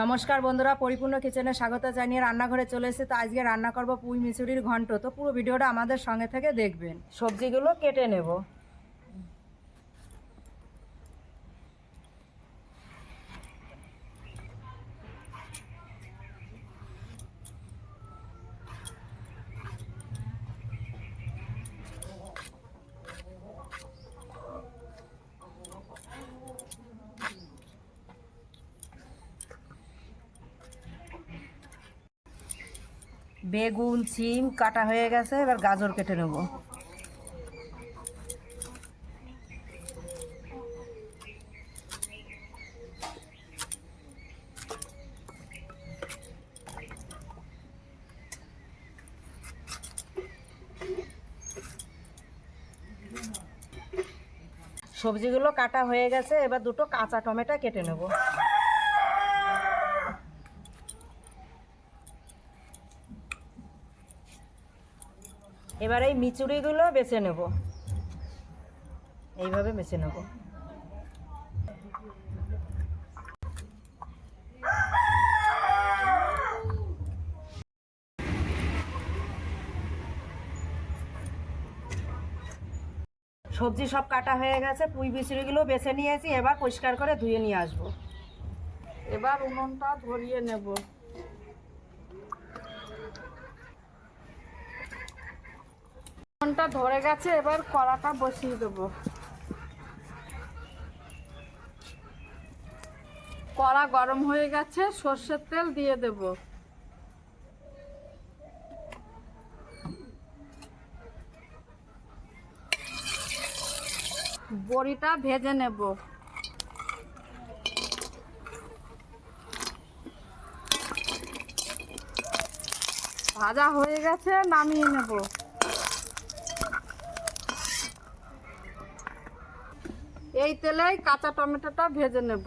নমস্কার বন্ধুরা, পরিপূর্ণ কিচেনে স্বাগত জানিয়ে রান্নাঘরে চলে এসে তো আজকে রান্না করব পুঁই মিচুরির ঘন্ট। তো পুরো ভিডিওটা আমাদের সঙ্গে থেকে দেখবেন। সবজিগুলো কেটে নেব। বেগুন, সিম কাটা হয়ে গেছে, এবার গাজর কেটে নেব। সবজিগুলো কাটা হয়ে গেছে, এবার দুটো কাঁচা টমেটো কেটে নেব। এবার এই মিচুরিগুলো বেছে নেব। এইভাবে বেছে নেব। সবজি সব কাটা হয়ে গেছে, পুঁই মিচুরিগুলো বেছে নিয়েছি, এবার পরিষ্কার করে ধুয়ে নিয়ে আসব। এবার উনুনটা ধরিয়ে নেব। উনুনটা ধরে গেছে, এবার কড়াটা বসিয়ে দেব। কড়া গরম হয়ে গেছে, সর্ষের তেল দিয়ে দেব। বড়িটা ভেজে নেব। ভাজা হয়ে গেছে, নামিয়ে নেব। এই তেলেই কাঁচা টমেটোটা ভেজে নেব।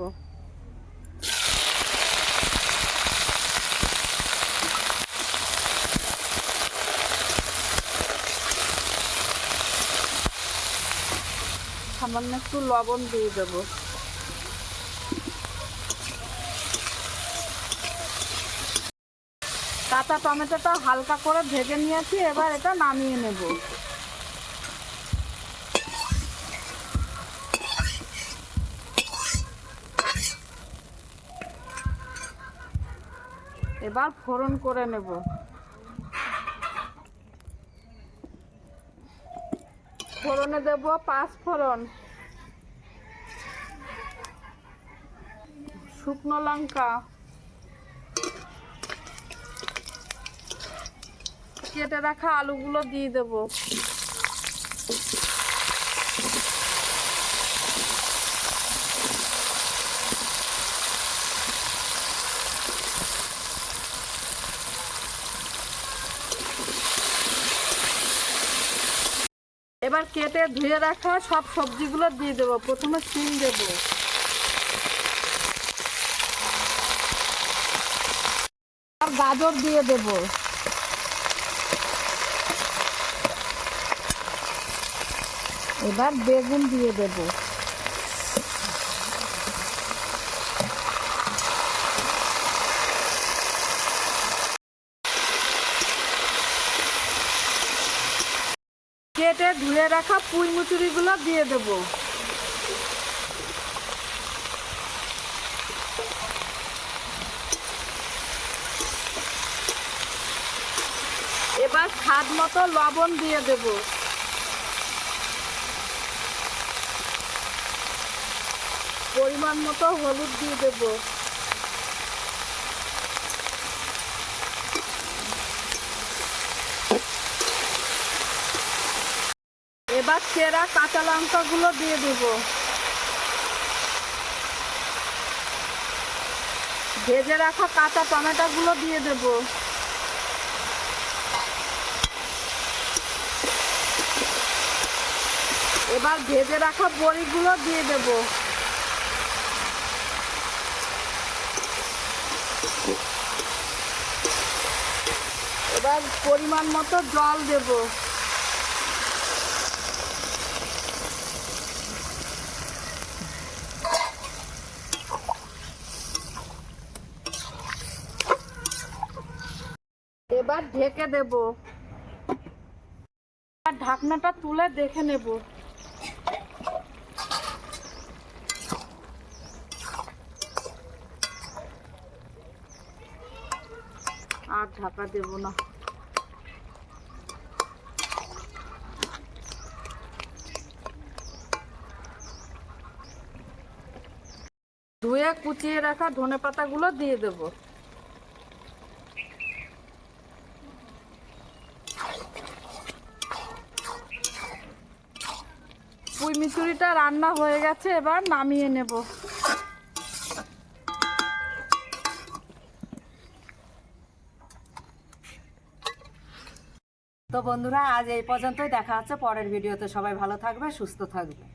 সামান্য একটু লবণ দিয়ে দেবো। কাঁচা টমেটোটা হালকা করে ভেজে নিয়েছি, এবার এটা নামিয়ে নেব। এবার ফোড়ন করে নেব। ফোড়নে দেব পাঁচ ফোড়ন। শুকনো লঙ্কা। কেটে রাখা আলুগুলো দিয়ে দেব। এবার কেটে ধুয়ে রাখা সব সবজিগুলো দিয়ে দেব। প্রথমে সিম দেব। আর গাজর দিয়ে দেবো। এবার বেগুন দিয়ে দেব। কেটে ধুয়ে রাখা পুঁই মুচুরিগুলো দিয়ে দেব। এবার স্বাদ মতো লবণ দিয়ে দেবো। পরিমাণ মতো হলুদ দিয়ে দেব এবার চেরা কাঁচা লঙ্কাগুলো দিয়ে দেব। ভেজে রাখা কাঁচা টমেটোগুলো দিয়ে দেব। এবার ভেজে রাখা বড়িগুলো দিয়ে দেবো। এবার পরিমাণ মতো জল দেব। এবার ঢেকে দেব। ঢাকনাটা তুলে দেখে নেব। আর ঢাকা দেব না। ধুয়ে কুচিয়ে রাখা ধনে পাতাগুলো দিয়ে দেব। মিচুরিটা রান্না হয়ে গেছে, এবার নামিয়ে নেব। তো বন্ধুরা, আজ এই পর্যন্তই। দেখা হচ্ছে পরের ভিডিওতে। সবাই ভালো থাকবে, সুস্থ থাকবে।